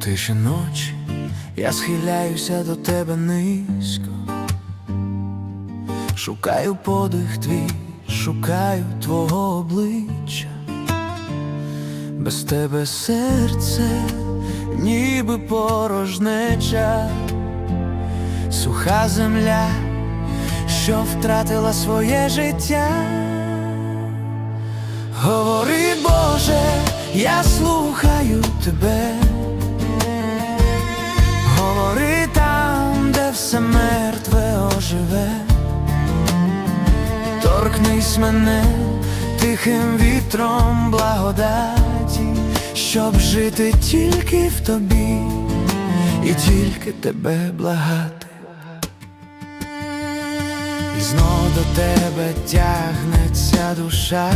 тиші ночі я схиляюся до тебе низько, шукаю подих твій, шукаю твого обличчя, без тебе серце, ніби порожнеча, суха земля, що втратила своє життя. Говори, Боже, я слухаю тебе. Все мертве оживе, торкнись мене тихим вітром благодаті, щоб жити тільки в тобі і тільки тебе благати. І знов до тебе тягнеться душа,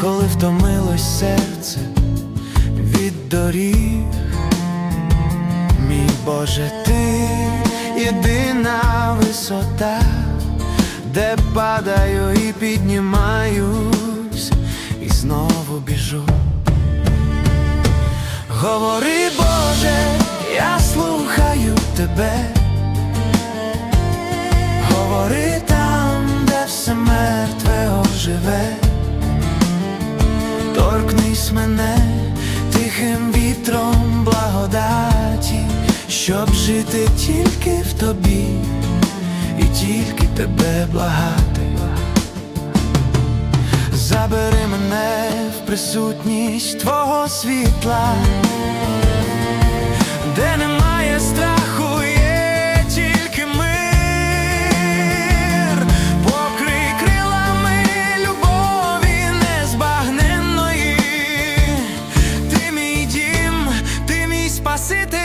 коли втомилось серце від доріг. Боже, ти єдина висота, де падаю і піднімаюсь, і знову біжу. Говори, Боже, я слухаю тебе. Говори там, де все мертве оживе. Торкнись мене тихим вітром щоб жити тільки в тобі і тільки тебе благати. Забери мене в присутність твого світла, де немає страху, є тільки мир, покрий крилами любові незбагненної. Ти мій дім, ти мій спаситель.